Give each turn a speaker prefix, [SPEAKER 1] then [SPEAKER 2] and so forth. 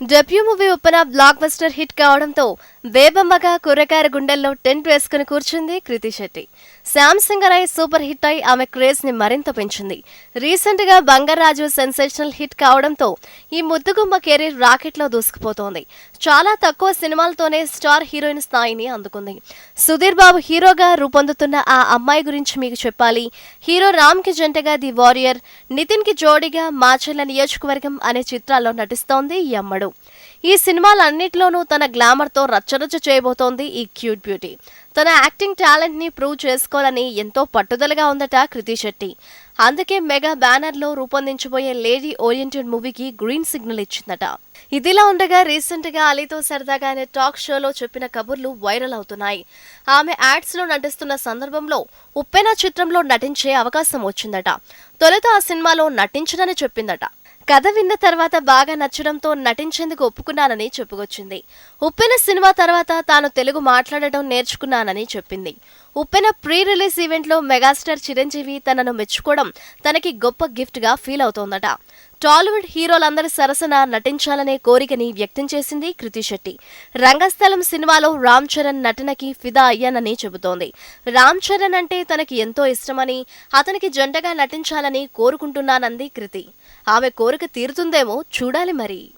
[SPEAKER 1] Debut movie Uppena blockbuster hit కావడంతో బేబమ్మగా కూరగాయల గుండెల్లో టెంట్ వేసుకుని కూర్చుంది కృతి శెట్టి. శామ్సంగ్ సింగరాయ్ సూపర్ హిట్ అయి ఆమె క్రేజ్ని మరింత పెంచింది. రీసెంట్గా బంగారాజు సెన్సేషనల్ హిట్ కావడంతో ఈ ముద్దుగుమ్మ కెరీర్ రాకెట్లో దూసుకుపోతోంది. చాలా తక్కువ సినిమాలతోనే స్టార్ హీరోయిన్ స్థాయిని అందుకుంది. సుధీర్ బాబు హీరోగా రూపొందుతున్న ఆ అమ్మాయి గురించి మీకు చెప్పాలి. హీరో రామ్కి జంటగా ది వారియర్ నితిన్కి జోడిగా మాచర్ల నియోజకవర్గం అనే చిత్రాల్లో నటిస్తోంది ఈ అమ్మడు ఈ సినిమాలన్నింటిలోనూ తన గ్లామర్తో రచ్చరచ్చ చేయబోతోంది ఈ క్యూట్ బ్యూటీ. తన యాక్టింగ్ టాలెంట్ని ప్రూవ్ చేసుకోవాలని ఎంతో పట్టుదలగా ఉందట కృతి శెట్టి. అందుకే మెగా బ్యానర్లో రూపొందించబోయే లేడీ ఓరియంటెడ్ మూవీకి గ్రీన్ సిగ్నల్ ఇచ్చిందట. ఇదిలా ఉండగా రీసెంట్గా అలీతో సరదాగా అనే టాక్ షోలో చెప్పిన కబుర్లు వైరల్ అవుతున్నాయి. ఆమె యాడ్స్లో నటిస్తున్న సందర్భంలో ఉప్పెన చిత్రంలో నటించే అవకాశం వచ్చిందట. తొలుత ఆ సినిమాలో నటించనని చెప్పిందట. కథ విన్న తర్వాత బాగా నచ్చడంతో నటించేందుకు ఒప్పుకున్నానని చెప్పుకొచ్చింది. ఉప్పెన సినిమా తర్వాత తాను తెలుగు మాట్లాడటం నేర్చుకున్నానని చెప్పింది. ఉప్పెన ప్రీ రిలీజ్ ఈవెంట్లో మెగాస్టార్ చిరంజీవి తనను మెచ్చుకోవడం తనకి గొప్ప గిఫ్ట్గా ఫీల్ అవుతోందట. టాలీవుడ్ హీరోలందరి సరసన నటించాలనే కోరికని వ్యక్తం చేసింది కృతి శెట్టి. రంగస్థలం సినిమాలో రామ్ చరణ్ నటనకి ఫిదా అయ్యానని చెబుతోంది. రామ్ చరణ్ అంటే తనకి ఎంతో ఇష్టమని అతనికి జంటగా నటించాలని కోరుకుంటున్నానంది కృతి. ఆమె కోరిక తీరుతుందేమో చూడాలి మరి.